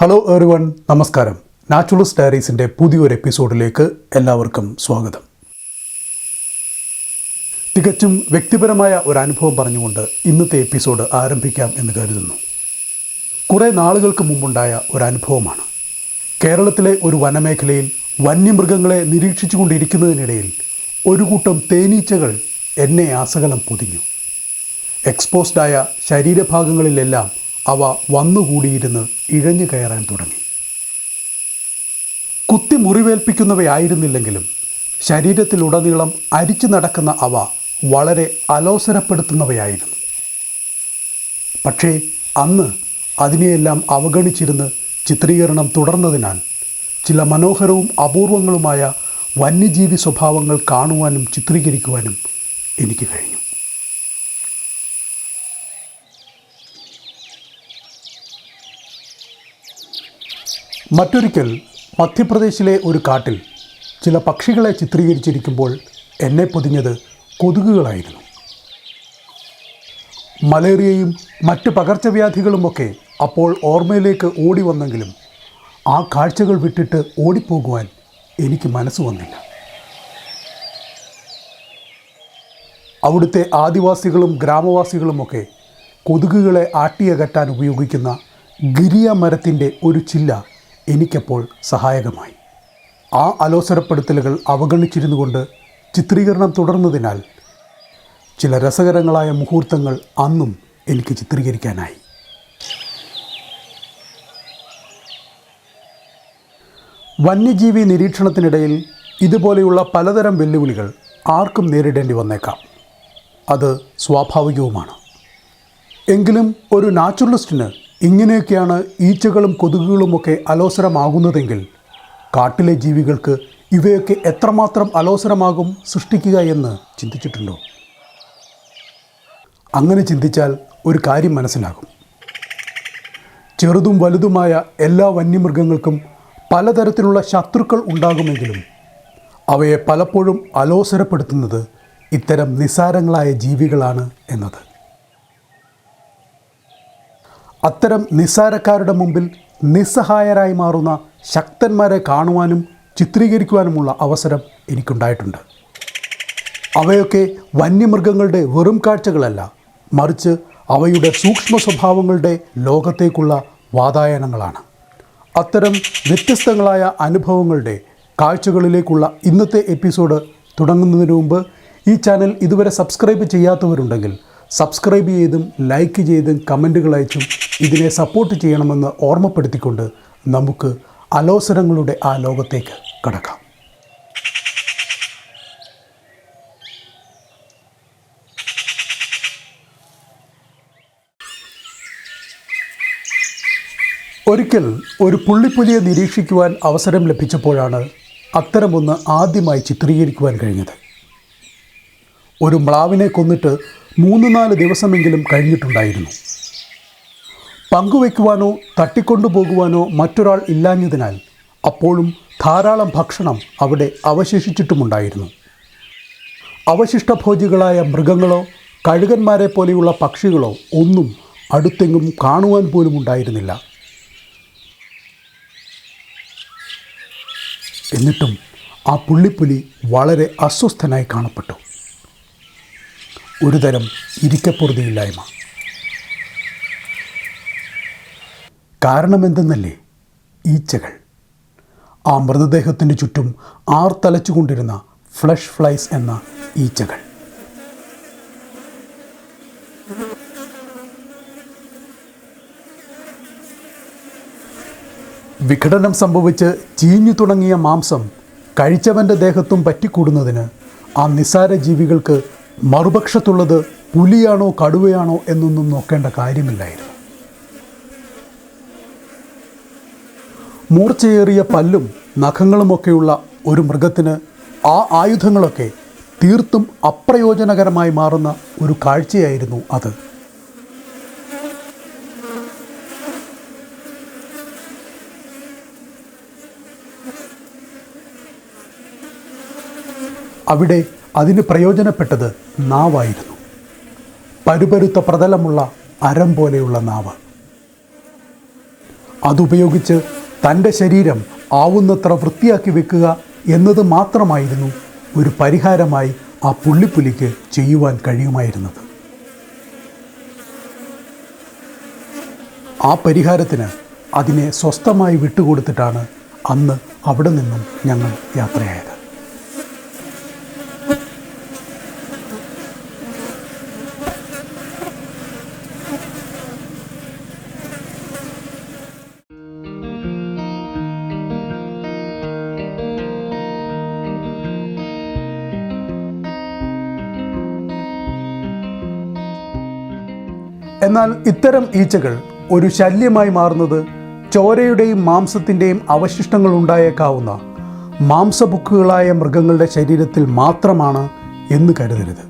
Hello എറിവൺ നമസ്കാരം. Naturals ഡയറീസിന്റെ പുതിയൊരു എപ്പിസോഡിലേക്ക് എല്ലാവർക്കും സ്വാഗതം. തികച്ചും വ്യക്തിപരമായ ഒരു അനുഭവം പറഞ്ഞുകൊണ്ട് ഇന്നത്തെ എപ്പിസോഡ് ആരംഭിക്കാം എന്ന് കരുതുന്നു. കുറേ നാളുകൾക്ക് മുമ്പുണ്ടായ ഒരു അനുഭവമാണ്. കേരളത്തിലെ ഒരു വനമേഖലയിൽ വന്യമൃഗങ്ങളെ നിരീക്ഷിച്ചുകൊണ്ടിരിക്കുന്നതിനിടയിൽ ഒരു കൂട്ടം തേനീച്ചകൾ എന്നെ ആസകലം പൊതിഞ്ഞു. എക്സ്പോസ്ഡായ ശരീരഭാഗങ്ങളിലെല്ലാം അവ വന്നുകൂടിയിരുന്ന് ഇഴഞ്ഞു കയറാൻ തുടങ്ങി. കുത്തി മുറിവേൽപ്പിക്കുന്നവയായിരുന്നില്ലെങ്കിലും ശരീരത്തിലുടനീളം അരിച്ചു നടക്കുന്ന അവ വളരെ അലോസരപ്പെടുത്തുന്നവയായിരുന്നു. പക്ഷേ അന്ന് അതിനെയെല്ലാം അവഗണിച്ചിരുന്ന് ചിത്രീകരണം തുടർന്നതിനാൽ ചില മനോഹരവും അപൂർവങ്ങളുമായ വന്യജീവി സ്വഭാവങ്ങൾ കാണുവാനും ചിത്രീകരിക്കുവാനും എനിക്ക് കഴിഞ്ഞു. മറ്റൊരിക്കൽ മധ്യപ്രദേശിലെ ഒരു കാട്ടിൽ ചില പക്ഷികളെ ചിത്രീകരിച്ചിരിക്കുമ്പോൾ എന്നെ പൊതിഞ്ഞത് കൊതുകുകളായിരുന്നു. മലേറിയയും മറ്റ് പകർച്ചവ്യാധികളുമൊക്കെ അപ്പോൾ ഓർമ്മയിലേക്ക് ഓടി വന്നെങ്കിലും ആ കാഴ്ചകൾ വിട്ടിട്ട് ഓടിപ്പോകുവാൻ എനിക്ക് മനസ്സ് വന്നില്ല. അവിടുത്തെ ആദിവാസികളും ഗ്രാമവാസികളുമൊക്കെ കൊതുകുകളെ ആട്ടിയകറ്റാൻ ഉപയോഗിക്കുന്ന ഗിരിയ മരത്തിന്റെ ഒരു ചില്ല എനിക്കപ്പോൾ സഹായകമായി. ആ അലോസരപ്പെടുത്തലുകൾ അവഗണിച്ചിരുന്നു കൊണ്ട് ചിത്രീകരണം തുടർന്നതിനാൽ ചില രസകരങ്ങളായ മുഹൂർത്തങ്ങൾ അന്നും എനിക്ക് ചിത്രീകരിക്കാനായി. വന്യജീവി നിരീക്ഷണത്തിനിടയിൽ ഇതുപോലെയുള്ള പലതരം വെല്ലുവിളികൾ ആർക്കും നേരിടേണ്ടി വന്നേക്കാം. അത് സ്വാഭാവികവുമാണ്. എങ്കിലും ഒരു നാച്ചുറലിസ്റ്റിന് ഇങ്ങനെയൊക്കെയാണ് ഈച്ചകളും കൊതുകുകളുമൊക്കെ അലോസരമാകുന്നതെങ്കിൽ കാട്ടിലെ ജീവികൾക്ക് ഇവയൊക്കെ എത്രമാത്രം അലോസരമാകും സൃഷ്ടിക്കുക എന്ന് ചിന്തിച്ചിട്ടുണ്ടോ? അങ്ങനെ ചിന്തിച്ചാൽ ഒരു കാര്യം മനസ്സിലാകും. ചെറുതും വലുതുമായ എല്ലാ വന്യമൃഗങ്ങൾക്കും പലതരത്തിലുള്ള ശത്രുക്കൾ ഉണ്ടാകുമെങ്കിലും അവയെ പലപ്പോഴും അലോസരപ്പെടുത്തുന്നത് ഇത്തരം നിസ്സാരങ്ങളായ ജീവികളാണ് എന്നത്. അത്തരം നിസ്സാരക്കാരുടെ മുമ്പിൽ നിസ്സഹായരായി മാറുന്ന ശക്തന്മാരെ കാണുവാനും ചിത്രീകരിക്കുവാനുമുള്ള അവസരം എനിക്കുണ്ടായിട്ടുണ്ട്. അവയൊക്കെ വന്യമൃഗങ്ങളുടെ വെറും കാഴ്ചകളല്ല മറിച്ച് അവയുടെ സൂക്ഷ്മ സ്വഭാവങ്ങളുടെ ലോകത്തേക്കുള്ള വാതായനങ്ങളാണ്. അത്തരം വ്യത്യസ്തങ്ങളായ അനുഭവങ്ങളുടെ കാഴ്ചകളിലേക്കുള്ള ഇന്നത്തെ എപ്പിസോഡ് തുടങ്ങുന്നതിന് മുമ്പ് ഈ ചാനൽ ഇതുവരെ സബ്സ്ക്രൈബ് ചെയ്യാത്തവരുണ്ടെങ്കിൽ സബ്സ്ക്രൈബ് ചെയ്തും ലൈക്ക് ചെയ്തും കമന്റുകൾ അയച്ചും ഇതിനെ സപ്പോർട്ട് ചെയ്യണമെന്ന് ഓർമ്മപ്പെടുത്തിക്കൊണ്ട് നമുക്ക് അലോസരങ്ങളുടെ ആ ലോകത്തേക്ക് കടക്കാം. ഒരിക്കൽ ഒരു പുള്ളിപ്പുലിയെ നിരീക്ഷിക്കുവാൻ അവസരം ലഭിച്ചപ്പോഴാണ് അത്തരമൊന്ന് ആദ്യമായി ചിത്രീകരിക്കുവാൻ കഴിഞ്ഞത്. ഒരു മ്ലാവിനെ കൊന്നിട്ട് മൂന്ന് നാല് ദിവസമെങ്കിലും കഴിഞ്ഞിട്ടുണ്ടായിരുന്നു. പങ്കുവയ്ക്കുവാനോ തട്ടിക്കൊണ്ടുപോകുവാനോ മറ്റൊരാൾ ഇല്ലാഞ്ഞതിനാൽ അപ്പോഴും ധാരാളം ഭക്ഷണം അവിടെ അവശേഷിച്ചിട്ടുമുണ്ടായിരുന്നു. അവശിഷ്ടഭോജികളായ മൃഗങ്ങളോ കഴുകന്മാരെ പോലെയുള്ള പക്ഷികളോ ഒന്നും അടുത്തെങ്ങും കാണുവാൻ പോലും ഉണ്ടായിരുന്നില്ല എന്നിട്ടും ആ പുള്ളിപ്പുലി വളരെ അസ്വസ്ഥനായി കാണപ്പെട്ടു. ഒരുതരം ഇരിക്കപ്പുറതിയില്ലായ്മ. കാരണമെന്തെന്നല്ലേ ഈച്ചകൾ? ആ മൃതദേഹത്തിന് ചുറ്റും ആർത്തലച്ചുകൊണ്ടിരുന്ന ഫ്ലഷ് ഫ്ലൈസ് എന്ന ഈച്ചകൾ. വിഘടനം സംഭവിച്ച് ചീഞ്ഞു തുടങ്ങിയ മാംസം കഴിച്ചവന്റെ ദേഹത്തും പറ്റിക്കൂടുന്നതിന് ആ നിസ്സാര ജീവികൾക്ക് മറുപക്ഷത്തുള്ളത് പുലിയാണോ കടുവയാണോ എന്നൊന്നും നോക്കേണ്ട കാര്യമില്ലായിരുന്നു. മൂർച്ചയേറിയ പല്ലും നഖങ്ങളുമൊക്കെയുള്ള ഒരു മൃഗത്തിന് ആ ആയുധങ്ങളൊക്കെ തീർത്തും അപ്രയോജനകരമായി മാറുന്ന ഒരു കാഴ്ചയായിരുന്നു അത്. അവിടെ അതിന് പ്രയോജനപ്പെട്ടത് നാവായിരുന്നു. പരുപരുത്ത പ്രതലമുള്ള അരം പോലെയുള്ള നാവ്. അതുപയോഗിച്ച് തന്റെ ശരീരം ആവുന്നത്ര വൃത്തിയാക്കി വെക്കുക എന്നത് മാത്രമായിരുന്നു ഒരു പരിഹാരമായി ആ പുള്ളിപ്പുലിക്ക് ചെയ്യുവാൻ കഴിയുമായിരുന്നത്. ആ പരിഹാരത്തിന് അതിനെ സ്വസ്ഥമായി വിട്ടുകൊടുത്തിട്ടാണ് അന്ന് അവിടെ നിന്നും ഞങ്ങൾ യാത്രയായത്. എന്നാൽ ഇത്തരം ഈച്ചകൾ ഒരു ശല്യമായി മാറുന്നത് ചോരയുടെയും മാംസത്തിന്റെയും അവശിഷ്ടങ്ങൾ ഉണ്ടായേക്കാവുന്ന മാംസബുക്കുകളായ മൃഗങ്ങളുടെ ശരീരത്തിൽ മാത്രമാണ് എന്ന് കരുതരുത്.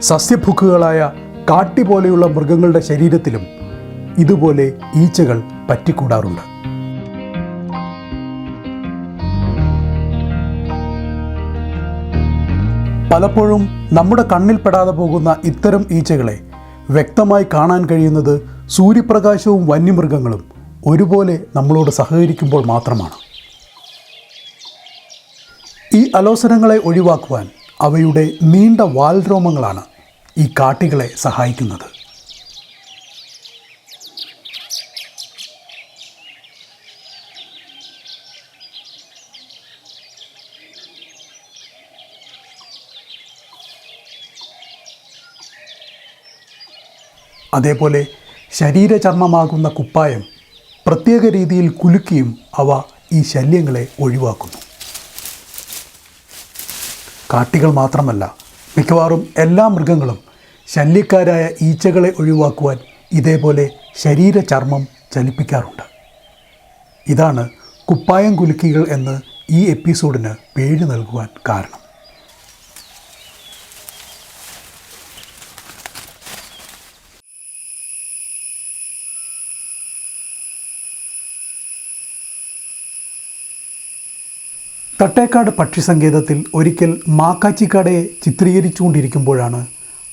സസ്യഭുക്കുകളായ കാട്ടി പോലെയുള്ള മൃഗങ്ങളുടെ ശരീരത്തിലും ഇതുപോലെ ഈച്ചകൾ പറ്റിക്കൂടാറുണ്ട്. പലപ്പോഴും നമ്മുടെ കണ്ണിൽപ്പെടാതെ പോകുന്ന ഇത്തരം ഈച്ചകളെ വ്യക്തമായി കാണാൻ കഴിയുന്നത് സൂര്യപ്രകാശവും വന്യമൃഗങ്ങളും ഒരുപോലെ നമ്മളോട് സഹകരിക്കുമ്പോൾ മാത്രമാണ്. ഈ അലോസരങ്ങളെ ഒഴിവാക്കുവാൻ അവയുടെ നീണ്ട വാൽരോമങ്ങളാണ് ഈ കാട്ടികളെ സഹായിക്കുന്നത്. അതേപോലെ ശരീരചർമ്മമാകുന്ന കുപ്പായം പ്രത്യേക രീതിയിൽ കുലുക്കിയും അവ ഈ ശല്യങ്ങളെ ഒഴിവാക്കുന്നു. കാട്ടികൾ മാത്രമല്ല മിക്കവാറും എല്ലാ മൃഗങ്ങളും ശല്യക്കാരായ ഈച്ചകളെ ഒഴിവാക്കുവാൻ ഇതേപോലെ ശരീരചർമ്മം ചലിപ്പിക്കാറുണ്ട്. ഇതാണ് കുപ്പായം കുലുക്കികൾ എന്ന് ഈ എപ്പിസോഡിന് പേര് നൽകുവാൻ കാരണം. തട്ടേക്കാട് പക്ഷി സങ്കേതത്തിൽ ഒരിക്കൽ മാക്കാച്ചിക്കാടയെ ചിത്രീകരിച്ചുകൊണ്ടിരിക്കുമ്പോഴാണ്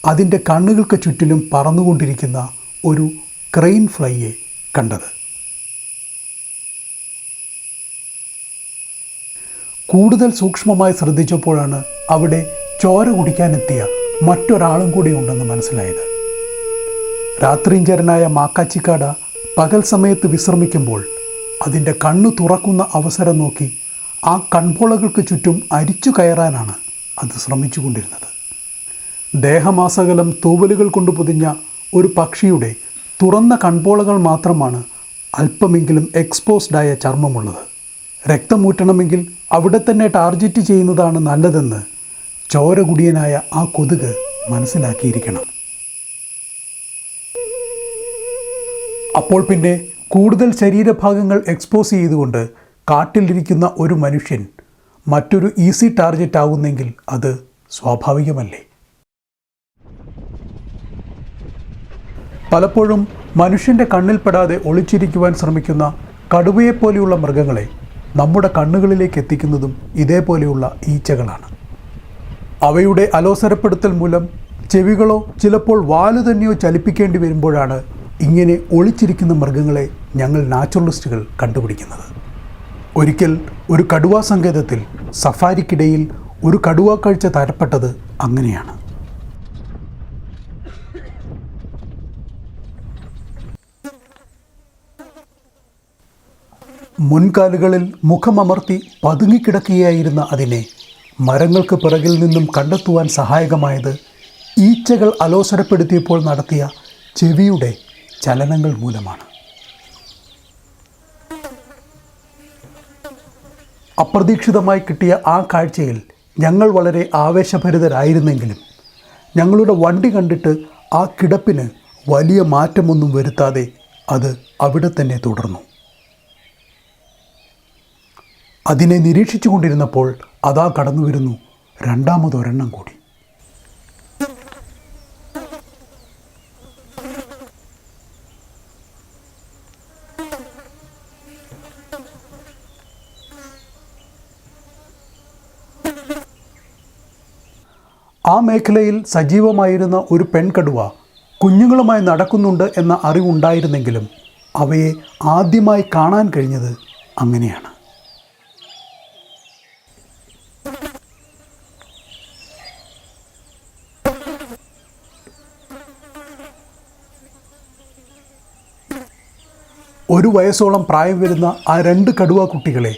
അതിന്റെ കണ്ണുകൾക്ക് ചുറ്റിലും പറന്നുകൊണ്ടിരിക്കുന്ന ഒരു ക്രെയിൻ ഫ്ലൈയെ കണ്ടത്. കൂടുതൽ സൂക്ഷ്മമായി ശ്രദ്ധിച്ചപ്പോഴാണ് അവിടെ ചോര കുടിക്കാനെത്തിയ മറ്റൊരാളും കൂടി ഉണ്ടെന്ന് മനസ്സിലായത്. രാത്രിഞ്ചരനായ മാക്കാച്ചിക്കാട പകൽ സമയത്ത് വിശ്രമിക്കുമ്പോൾ അതിന്റെ കണ്ണു തുറക്കുന്ന അവസരം നോക്കി ആ കൺപോളകൾക്ക് ചുറ്റും അരിച്ചു കയറാനാണ് അത് ശ്രമിച്ചുകൊണ്ടിരുന്നത്. ദേഹമാസകലം തൂവലുകൾ കൊണ്ട് പൊതിഞ്ഞ ഒരു പക്ഷിയുടെ തുറന്ന കൺപോളകൾ മാത്രമാണ് അല്പമെങ്കിലും എക്സ്പോസ്ഡായ ചർമ്മമുള്ളത്. രക്തമൂറ്റണമെങ്കിൽ അവിടെ തന്നെ ടാർജറ്റ് ചെയ്യുന്നതാണ് നല്ലതെന്ന് ചോരകുടിയനായ ആ കൊതുക് മനസ്സിലാക്കിയിരിക്കണം. അപ്പോൾ പിന്നെ കൂടുതൽ ശരീരഭാഗങ്ങൾ എക്സ്പോസ് ചെയ്തുകൊണ്ട് കാട്ടിലിരിക്കുന്ന ഒരു മനുഷ്യൻ മറ്റൊരു ഈസി ടാർഗറ്റ് ആവുന്നെങ്കിൽ അത് സ്വാഭാവികമല്ലേ? പലപ്പോഴും മനുഷ്യന്റെ കണ്ണിൽപ്പെടാതെ ഒളിച്ചിരിക്കുവാൻ ശ്രമിക്കുന്ന കടുവയെപ്പോലെയുള്ള മൃഗങ്ങളെ നമ്മുടെ കണ്ണുകളിലേക്ക് എത്തിക്കുന്നതും ഇതേപോലെയുള്ള ഈച്ചകളാണ്. അവയുടെ അലോസരപ്പെടുത്തൽ മൂലം ചെവികളോ ചിലപ്പോൾ വാലു തന്നെയോ ചലിപ്പിക്കേണ്ടി വരുമ്പോഴാണ് ഇങ്ങനെ ഒളിച്ചിരിക്കുന്ന മൃഗങ്ങളെ ഞങ്ങൾ നാച്ചുറലിസ്റ്റുകൾ കണ്ടുപിടിക്കുന്നത്. ഒരിക്കൽ ഒരു കടുവാ സങ്കേതത്തിൽ സഫാരിക്കിടയിൽ ഒരു കടുവാ കാഴ്ച തരപ്പെട്ടത് അങ്ങനെയാണ്. മുൻകാലുകളിൽ മുഖമമർത്തി പതുങ്ങിക്കിടക്കുകയായിരുന്ന അതിനെ മരങ്ങൾക്ക് പിറകിൽ നിന്നും കണ്ടെത്തുവാൻ സഹായകമായത് ഈച്ചകൾ അലോസരപ്പെടുത്തിയപ്പോൾ നടത്തിയ ചെവിയുടെ ചലനങ്ങൾ മൂലമാണ്. അപ്രതീക്ഷിതമായി കിട്ടിയ ആ കാഴ്ചയിൽ ഞങ്ങൾ വളരെ ആവേശഭരിതരായിരുന്നെങ്കിലും ഞങ്ങളുടെ വണ്ടി കണ്ടിട്ട് ആ കിടപ്പിന് വലിയ മാറ്റമൊന്നും വരുത്താതെ അത് അവിടെ തന്നെ തുടർന്നു. അതിനെ നിരീക്ഷിച്ചു കൊണ്ടിരുന്നപ്പോൾ അതാ കടന്നു വരുന്നു രണ്ടാമതൊരെണ്ണം കൂടി. ആ മേഖലയിൽ സജീവമായിരുന്ന ഒരു പെൺകടുവ കുഞ്ഞുങ്ങളുമായി നടക്കുന്നുണ്ട് എന്ന അറിവുണ്ടായിരുന്നെങ്കിലും അവയെ ആദ്യമായി കാണാൻ കഴിഞ്ഞത് അങ്ങനെയാണ്. ഒരു വയസ്സോളം പ്രായം വരുന്ന ആ രണ്ട് കടുവ കുട്ടികളെ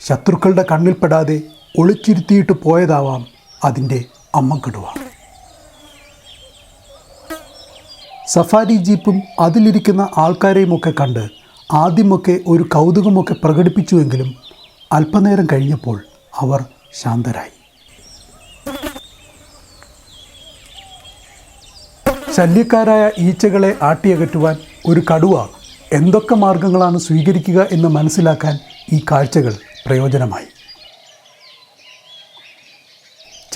ശത്രുക്കളുടെ കണ്ണിൽപ്പെടാതെ ഒളിച്ചിരുത്തിയിട്ട് പോയതാവാം അതിന്റെ അമ്മ കടുവ സഫാരി ജീപ്പും അതിലിരിക്കുന്ന ആൾക്കാരെയുമൊക്കെ കണ്ട് ആദ്യമൊക്കെ ഒരു കൗതുകമൊക്കെ പ്രകടിപ്പിച്ചുവെങ്കിലും അല്പനേരം കഴിഞ്ഞപ്പോൾ അവർ ശാന്തരായി. ശല്യക്കാരായ ഈച്ചകളെ ആട്ടിയകറ്റുവാൻ ഒരു കടുവ എന്തൊക്കെ മാർഗങ്ങളാണ് സ്വീകരിക്കുക എന്ന് മനസ്സിലാക്കാൻ ഈ കാഴ്ചകൾ പ്രയോജനമായി.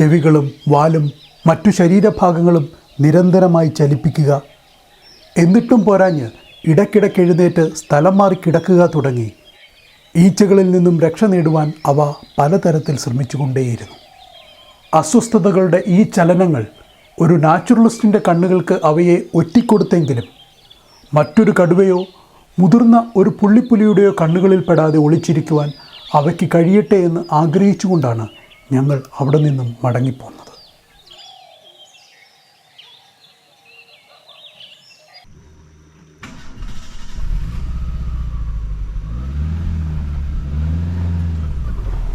ചെവികളും വാലും മറ്റു ശരീരഭാഗങ്ങളും നിരന്തരമായി ചലിപ്പിക്കുക. എന്നിട്ടും പോരാഞ്ഞ് ഇടയ്ക്കിടയ്ക്ക് എഴുന്നേറ്റ് സ്ഥലം മാറി കിടക്കുക തുടങ്ങി. ഈച്ചകളിൽ നിന്നും രക്ഷ നേടുവാൻ അവ പലതരത്തിൽ ശ്രമിച്ചുകൊണ്ടേയിരുന്നു. അസ്വസ്ഥതകളുടെ ഈ ചലനങ്ങൾ ഒരു നാച്ചുറലിസ്റ്റിന്റെ കണ്ണുകൾക്ക് അവയെ ഒറ്റിക്കൊടുത്തെങ്കിലും മറ്റൊരു കടുവയോ മുതിർന്ന ഒരു പുള്ളിപ്പുലിയുടെയോ കണ്ണുകളിൽ പെടാതെ ഒളിച്ചിരിക്കുവാൻ അവയ്ക്ക് കഴിയട്ടെ എന്ന് ആഗ്രഹിച്ചുകൊണ്ടാണ് ഞങ്ങൾ അവിടെ നിന്നും മടങ്ങിപ്പോന്നത്.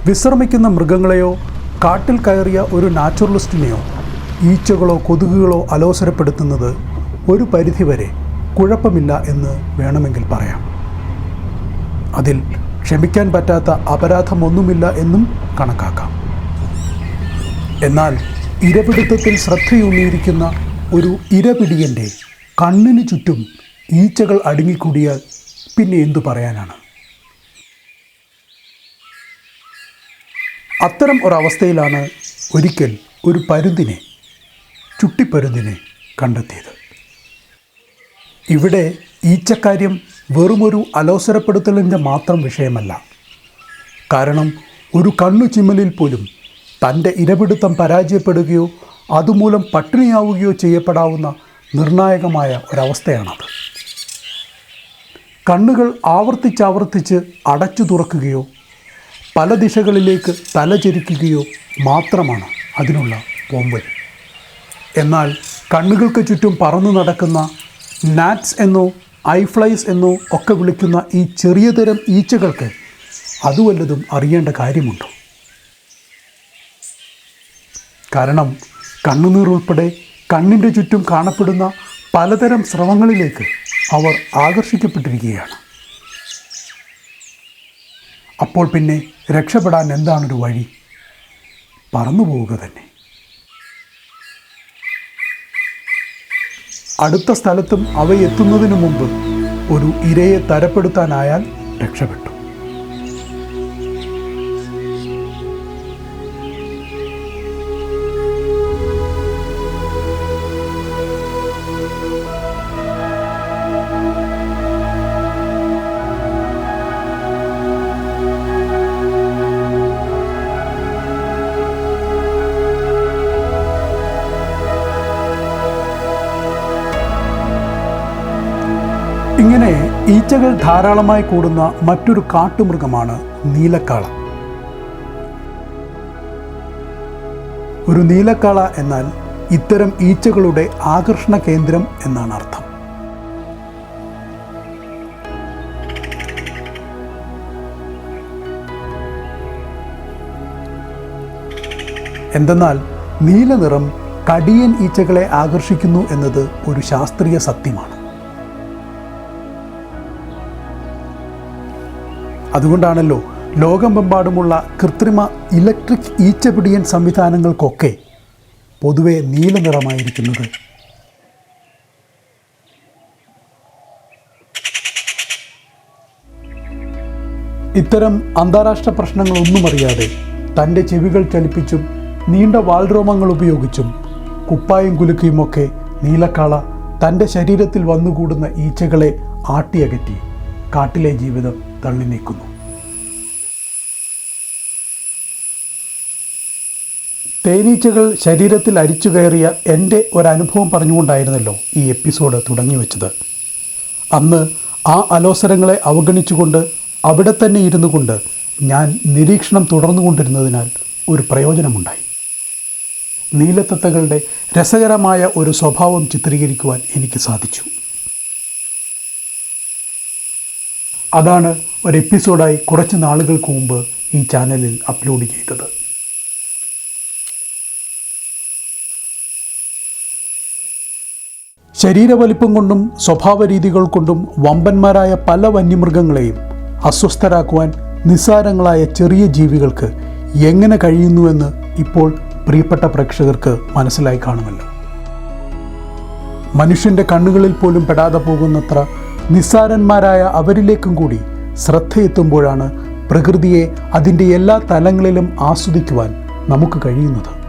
വിശ്രമിക്കുന്ന മൃഗങ്ങളെയോ കാട്ടിൽ കയറിയ ഒരു നാച്ചുറലിസ്റ്റിനെയോ ഈച്ചകളോ കൊതുകുകളോ അലോസരപ്പെടുത്തുന്നത് ഒരു പരിധിവരെ കുഴപ്പമില്ല എന്ന് വേണമെങ്കിൽ പറയാം. അതിൽ ക്ഷമിക്കാൻ പറ്റാത്ത അപരാധമൊന്നുമില്ല എന്നും കണക്കാക്കാം. എന്നാൽ ഇരപിടുത്തത്തിൽ ശ്രദ്ധയൂന്നിയിരിക്കുന്ന ഒരു ഇരപിടിയന്റെ കണ്ണിന് ചുറ്റും ഈച്ചകൾ അടുങ്ങിക്കൂടിയാൽ പിന്നെ എന്തു പറയാനാണ്? അത്തരം ഒരവസ്ഥയിലാണ് ഒരിക്കൽ ഒരു പരുന്തിനെ ചുട്ടിപ്പരുന്തിനെ കണ്ടെത്തിയത്. ഇവിടെ ഈച്ചക്കാര്യം വെറുമൊരു അലോസരപ്പെടുത്തലിന്റെ മാത്രം വിഷയമല്ല. കാരണം ഒരു കണ്ണു ചിമ്മലിൽ പോലും തന്റെ ഇരപിടുത്തം പരാജയപ്പെടുകയോ അതുമൂലം പട്ടിണിയാവുകയോ ചെയ്യപ്പെടാവുന്ന നിർണായകമായ ഒരവസ്ഥയാണത്. കണ്ണുകൾ ആവർത്തിച്ചാവർത്തിച്ച് അടച്ചു തുറക്കുകയോ പല ദിശകളിലേക്ക് തലചരിക്കുകയോ മാത്രമാണ് അതിനുള്ള പോംവഴി എന്നാൽ കണ്ണുകൾക്ക് ചുറ്റും പറന്നു നടക്കുന്ന നാറ്റ്സ് എന്നോ ഐഫ്ലൈസ് എന്നോ ഒക്കെ വിളിക്കുന്ന ഈ ചെറിയ തരം ഈച്ചകൾക്ക് അതുവല്ലതും അറിയേണ്ട കാര്യമുണ്ടോ? കാരണം കണ്ണുനീർ ഉൾപ്പെടെ കണ്ണിന്റെ ചുറ്റും കാണപ്പെടുന്ന പലതരം സ്രവങ്ങളിലേക്ക് അവർ ആകർഷിക്കപ്പെട്ടിരിക്കുകയാണ്. അപ്പോൾ പിന്നെ രക്ഷപ്പെടാൻ എന്താണൊരു വഴി? പറന്നു പോവുക തന്നെ. അടുത്ത സ്ഥലത്തും അവയെത്തുന്നതിനു മുമ്പ് ഒരു ഇരയെ തരപ്പെടുത്താനായാൽ രക്ഷപ്പെട്ടു. ഈച്ചകൾ ധാരാളമായി കൂടുന്ന മറ്റൊരു കാട്ടുമൃഗമാണ് നീലക്കാള. ഒരു നീലക്കാള എന്നാൽ ഇത്തരം ഈച്ചകളുടെ ആകർഷണ കേന്ദ്രം എന്നാണ് അർത്ഥം. എന്തെന്നാൽ നീല നിറം കടിയൻ ഈച്ചകളെ ആകർഷിക്കുന്നു എന്നത് ഒരു ശാസ്ത്രീയ സത്യമാണ്. അതുകൊണ്ടാണല്ലോ ലോകമെമ്പാടുമുള്ള കൃത്രിമ ഇലക്ട്രിക് ഈച്ചപിടിയൻ സംവിധാനങ്ങൾക്കൊക്കെ പൊതുവെ നീല നിറമായിരിക്കുന്നത്. ഇത്തരം അന്താരാഷ്ട്ര പ്രശ്നങ്ങളൊന്നും അറിയാതെ തന്റെ ചെവികൾ ചലിപ്പിച്ചും നീണ്ട വാൾരോമങ്ങൾ ഉപയോഗിച്ചും കുപ്പായും കുലുക്കിയുമൊക്കെ നീലക്കാള തന്റെ ശരീരത്തിൽ വന്നുകൂടുന്ന ഈച്ചകളെ ആട്ടിയകറ്റി കാട്ടിലെ ജീവിതം. തള്ളി നീക്കുന്നു. തേനീച്ചകൾ ശരീരത്തിൽ അരിച്ചു കയറിയ എന്റെ ഒരനുഭവം പറഞ്ഞുകൊണ്ടായിരുന്നല്ലോ ഈ എപ്പിസോഡ് തുടങ്ങി വെച്ചത്. അന്ന് ആ അലോസരങ്ങളെ അവഗണിച്ചുകൊണ്ട് അവിടെ തന്നെ ഇരുന്നു കൊണ്ട് ഞാൻ നിരീക്ഷണം തുടർന്നുകൊണ്ടിരുന്നതിനാൽ ഒരു പ്രയോജനമുണ്ടായി. നീലത്തത്തകളുടെ രസകരമായ ഒരു സ്വഭാവം ചിത്രീകരിക്കുവാൻ എനിക്ക് സാധിച്ചു. അതാണ് ഒരു എപ്പിസോഡായി കുറച്ച് നാളുകൾക്ക് മുമ്പ് ഈ ചാനലിൽ അപ്ലോഡ് ചെയ്തത്. ശരീരവലിപ്പം കൊണ്ടും സ്വഭാവ രീതികൾ കൊണ്ടും വമ്പന്മാരായ പല വന്യമൃഗങ്ങളെയും അസ്വസ്ഥരാക്കുവാൻ നിസ്സാരങ്ങളായ ചെറിയ ജീവികൾക്ക് എങ്ങനെ കഴിയുന്നുവെന്ന് ഇപ്പോൾ പ്രിയപ്പെട്ട പ്രേക്ഷകർക്ക് മനസ്സിലായി കാണുമല്ലോ. മനുഷ്യന്റെ കണ്ണുകളിൽ പോലും പെടാതെ പോകുന്നത്ര നിസ്സാരന്മാരായ അവരിലേക്കും കൂടി ശ്രദ്ധയെത്തുമ്പോഴാണ് പ്രകൃതിയെ അതിന്റെ എല്ലാ തലങ്ങളിലും ആസ്വദിക്കുവാൻ നമുക്ക് കഴിയുന്നത്.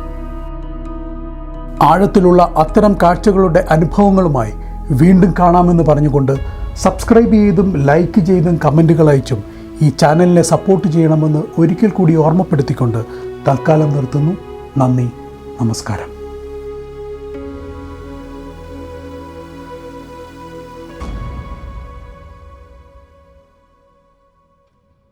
ആഴത്തിലുള്ള അത്തരം കാഴ്ചകളുടെ അനുഭവങ്ങളുമായി വീണ്ടും കാണാമെന്ന് പറഞ്ഞുകൊണ്ട് സബ്സ്ക്രൈബ് ചെയ്തും ലൈക്ക് ചെയ്തും കമന്റുകൾ അയച്ചും ഈ ചാനലിനെ സപ്പോർട്ട് ചെയ്യണമെന്ന് ഒരിക്കൽ കൂടി ഓർമ്മപ്പെടുത്തിക്കൊണ്ട് തൽക്കാലം നിർത്തുന്നു. നന്ദി. നമസ്കാരം.